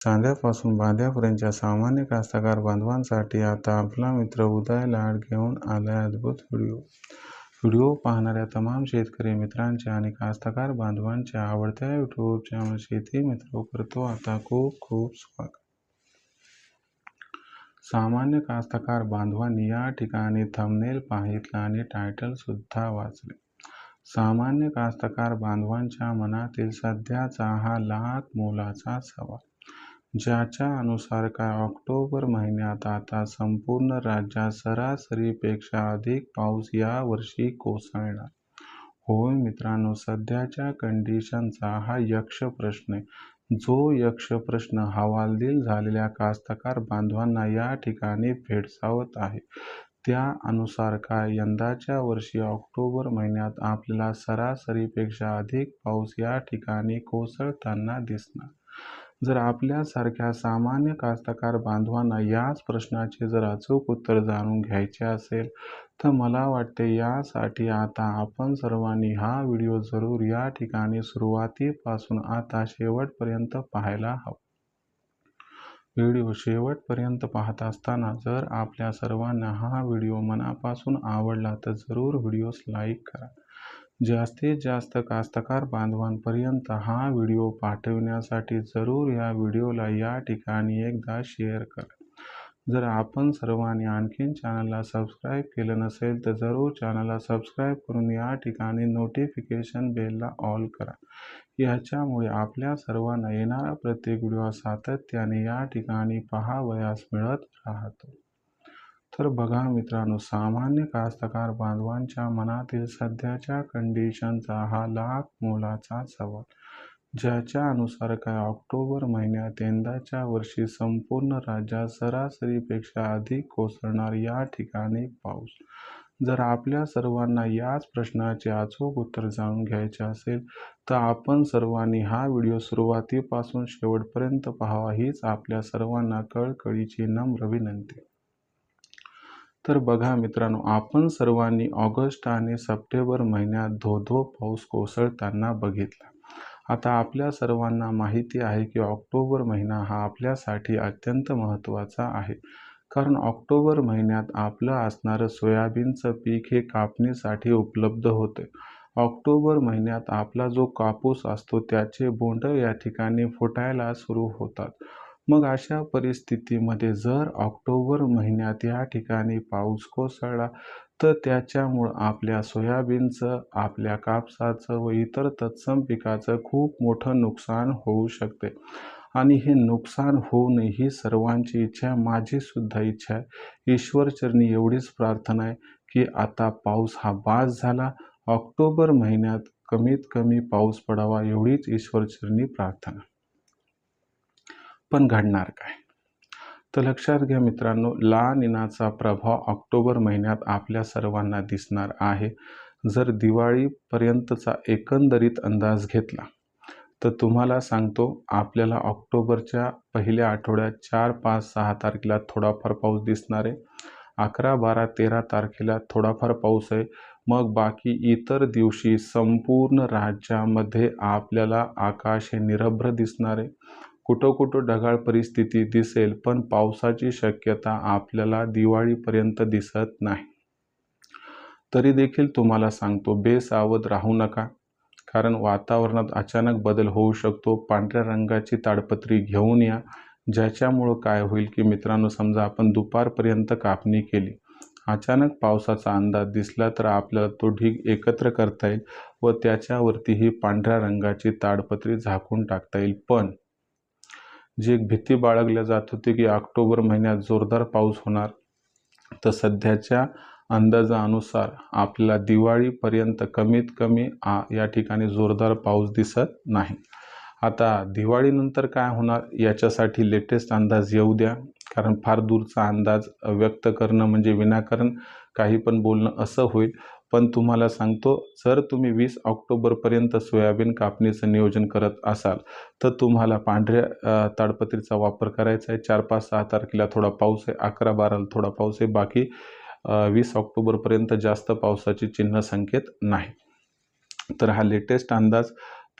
चांद्यापासून बांध्यापर्यंतच्या सामान्य कास्तकार बांधवांसाठी आता आपला मित्र उदय लाड घेऊन आलाय अद्भुत व्हिडिओ. व्हिडिओ पाहणाऱ्या तमाम शेतकरी मित्रांच्या आणि कास्तकार बांधवांच्या आवडत्या यूट्यूब चॅनल शेती मित्र करतो आता खूप खूप स्वागत. सामान्य कास्तकार बांधवांनी या ठिकाणी थंबनेल पाहितला आणि टायटल सुद्धा वाचले. सामान्य कास्तकार बांधवांच्या मनातील सध्याचा हा लाख मोलाचा सवाल. ज्याच्या अनुसार काय ऑक्टोबर महिन्यात आता संपूर्ण राज्यात सरासरीपेक्षा अधिक पाऊस या वर्षी कोसळणार होय मित्रांनो सध्याच्या कंडिशनचा हा यक्ष प्रश्न आहे. जो यक्ष प्रश्न हवालदिल झालेल्या कास्तकार बांधवांना या ठिकाणी भेडसावत आहे त्या अनुसार काय यंदाच्या वर्षी ऑक्टोबर महिन्यात आपल्याला सरासरीपेक्षा अधिक पाऊस या ठिकाणी कोसळताना दिसणार. जर आपल्यासारख्या सामान्य कास्तकार बांधवांना याच प्रश्नाचे जर अचूक उत्तर जाणून घ्यायचे असेल तर मला वाटते यासाठी आता आपण सर्वांनी हा व्हिडिओ जरूर या ठिकाणी सुरुवातीपासून आता शेवटपर्यंत पाहायला हवा. व्हिडिओ शेवटपर्यंत पाहत असताना जर आपल्या सर्वांना हा व्हिडिओ मनापासून आवडला तर जरूर व्हिडिओस लाईक करा. जास्तीत जास्त कास्तकार बांधवांपर्यंत हा व्हिडिओ पाठविण्यासाठी जरूर या व्हिडिओला या ठिकाणी एकदा शेअर करा. जर आपण सर्वांनी आणखीन चॅनलला सबस्क्राईब केलं नसेल तर जरूर चॅनलला सबस्क्राईब करून या ठिकाणी नोटिफिकेशन बेलला ऑल करा. याच्यामुळे आपल्या सर्वांना येणारा प्रत्येक व्हिडिओ सातत्याने या ठिकाणी पहावयास मिळत राहतो. तर बघा मित्रांनो सामान्य कास्तकार बांधवांच्या मनातील सध्याच्या कंडिशनचा हा लाख मोलाचा सवाल. ज्याच्या अनुसार काय ऑक्टोबर महिन्यात यंदाच्या वर्षी संपूर्ण राज्यात सरासरीपेक्षा अधिक कोसळणार या ठिकाणी पाऊस. जर आपल्या सर्वांना याच प्रश्नाचे अचूक उत्तर जाणून घ्यायचे असेल तर आपण सर्वांनी हा व्हिडिओ सुरुवातीपासून शेवटपर्यंत पाहावा हीच आपल्या सर्वांना कळकळीची नम्र विनंती. तर बघा मित्रांनो आपण सर्वांनी ऑगस्ट आणि सप्टेंबर महिन्यात धोधो पाऊस कोसळताना बघितला. आता आपल्या सर्वांना माहिती आहे की ऑक्टोबर महिना हा आपल्यासाठी अत्यंत महत्त्वाचा आहे. कारण ऑक्टोबर महिन्यात आपलं असणारं सोयाबीनचं पीक हे कापणीसाठी उपलब्ध होते. ऑक्टोबर महिन्यात आपला जो कापूस असतो त्याचे बोंड या ठिकाणी फुटायला सुरू होतात. मग अशा परिस्थितीमध्ये जर ऑक्टोबर महिन्यात या ठिकाणी पाऊस कोसळला तर त्याच्यामुळं आपल्या सोयाबीनचं आपल्या कापसाचं व इतर तत्सम पिकाचं खूप मोठं नुकसान होऊ शकते. आणि हे नुकसान होऊ नये ही सर्वांची इच्छा आहे माझीसुद्धा इच्छा आहे. ईश्वरचरणी एवढीच प्रार्थना आहे की आता पाऊस हा बास झाला. ऑक्टोबर महिन्यात कमीत कमी पाऊस पडावा एवढीच ईश्वरचरणी प्रार्थना. पण घडणार काय? तर लक्षात घ्या मित्रांनो ला निनाचा प्रभाव ऑक्टोबर महिन्यात आपल्या सर्वांना दिसणार आहे. जर दिवाळीपर्यंतचा एकंदरीत अंदाज घेतला तर तुम्हाला सांगतो आपल्याला ऑक्टोबरच्या पहिल्या आठवड्यात चार पाच सहा तारखेला थोडाफार पाऊस दिसणार आहे. अकरा बारा तेरा तारखेला थोडाफार पाऊस आहे. मग बाकी इतर दिवशी संपूर्ण राज्यामध्ये आपल्याला आकाश हे निरभ्र दिसणार आहे. कुठं कुठं ढगाळ परिस्थिती दिसेल पण पावसाची शक्यता आपल्याला दिवाळीपर्यंत दिसत नाही. तरी देखील तुम्हाला सांगतो बेसावध राहू नका. कारण वातावरणात अचानक बदल होऊ शकतो. पांढऱ्या रंगाची ताडपत्री घेऊन या. ज्याच्यामुळं काय होईल की मित्रांनो समजा आपण दुपारपर्यंत कापणी केली. अचानक पावसाचा अंदाज दिसला तर आपल्याला तो ढीग एकत्र करता येईल व त्याच्यावरती ही पांढऱ्या रंगाची ताडपत्री झाकून टाकता येईल. पण जी एक भीती बाळगल्या जात होती की ऑक्टोबर महिन्यात जोरदार पाऊस होणार तर सध्याच्या अंदाजानुसार आपल्याला दिवाळीपर्यंत कमीत कमी आ या ठिकाणी जोरदार पाऊस दिसत नाही. आता दिवाळीनंतर काय होणार याच्यासाठी लेटेस्ट अंदाज येऊ द्या कारण फार दूरचा अंदाज व्यक्त करणं म्हणजे विनाकारण काही पण बोलणं असं होईल. पण तुम्हाला सांगतो जर तुम्ही वीस ऑक्टोबरपर्यंत सोयाबीन कापणीचं नियोजन करत असाल तर तुम्हाला पांढऱ्या ताडपत्रीचा वापर करायचा आहे. चार पाच सहा तारखेला थोडा पाऊस आहे अकरा बाराला थोडा पाऊस आहे. बाकी वीस ऑक्टोबरपर्यंत जास्त पावसाची चिन्ह संकेत नाही. तर हा लेटेस्ट अंदाज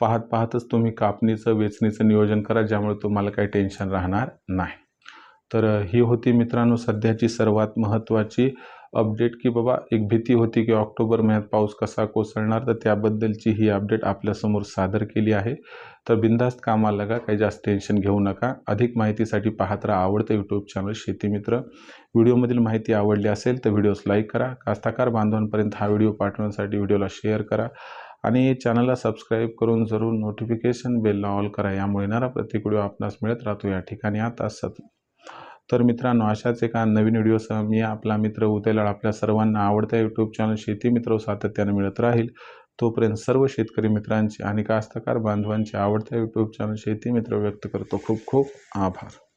पाहत पाहतच तुम्ही कापणीचं वेचणीचं नियोजन करा ज्यामुळे तुम्हाला काही टेन्शन राहणार नाही. तर ही होती मित्रांनो सध्याची सर्वात महत्त्वाची अपडेट की बाबा एक भीती होती की ऑक्टोबर महिन्यात पाऊस कसा कोसळणार तर त्याबद्दलची ही अपडेट आपल्यासमोर सादर केली आहे. तर बिंदास्त कामाला लागा काही जास्त टेन्शन घेऊ नका. अधिक माहितीसाठी पाहत राहा आवडतं यूट्यूब चॅनल शेतीमित्र व्हिडिओमधील माहिती आवडली असेल तर व्हिडिओस लाईक करा. कास्ताकार बांधवांपर्यंत हा व्हिडिओ पाठवण्यासाठी व्हिडिओला शेअर करा. आणि चॅनलला सबस्क्राईब करून जरूर नोटिफिकेशन बेलला ऑल करा. यामुळे येणारा प्रत्येक व्हिडिओ आपणास मिळत राहतो. या ठिकाणी आता सत तर मित्रांनो अशाच एका नवीन व्हिडिओसह मी आपला मित्र उदयलाड आपल्या सर्वांना आवडत्या यूट्यूब चॅनल शेती मित्र सातत्याने मिळत राहील. तोपर्यंत सर्व शेतकरी मित्रांचे आणि कास्तकार बांधवांचे आवडत्या यूट्यूब चॅनल शेती मित्र व्यक्त करतो. खूप खूप आभार.